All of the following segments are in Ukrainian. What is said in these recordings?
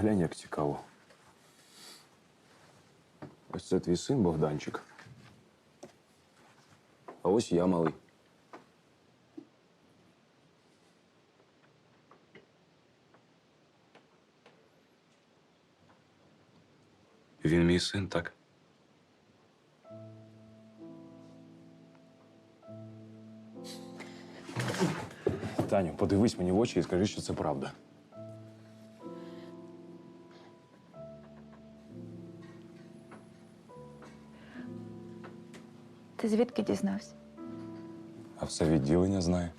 Глянь, як цікаво. Ось це твій син Богданчик. А ось я малий. Він мій син, так? Таню, подивись мені в очі і скажи, що це правда. Ти звідки дізнався? А все відділення знає.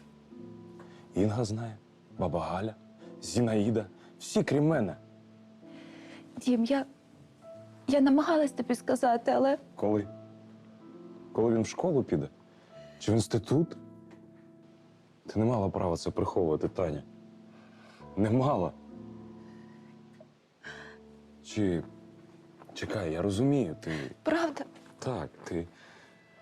Інга знає, баба Галя, Зінаїда, всі крім мене. Дім, я. Я намагалась тобі сказати, але Коли? Коли він в школу піде? Чи в інститут? Ти не мала права це приховувати, Таня. Не мала. Чи. Чекай, я розумію, ти. правда, Так, ти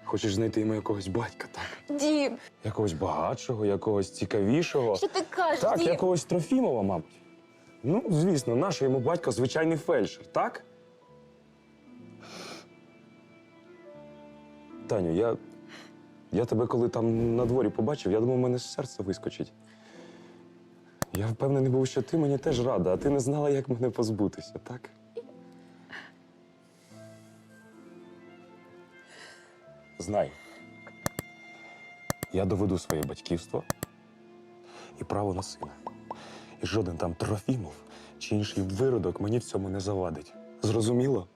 хочеш знайти йому якогось батька, так? Дім, Якогось багатшого, якогось цікавішого. що ти кажеш, Так, Дім? якогось Трофімова, мабуть. Ну, звісно, наш йому батько звичайний фельдшер, так? Таню, я. Я тебе коли там на дворі побачив, я думав, у мене з серця вискочить. Я впевнений був, що ти мені теж рада, а ти не знала, як мене позбутися, так? Знай. Я доведу своє батьківство і право на сина. І жоден там Трофімов чи інший виродок мені в цьому не завадить. Зрозуміло?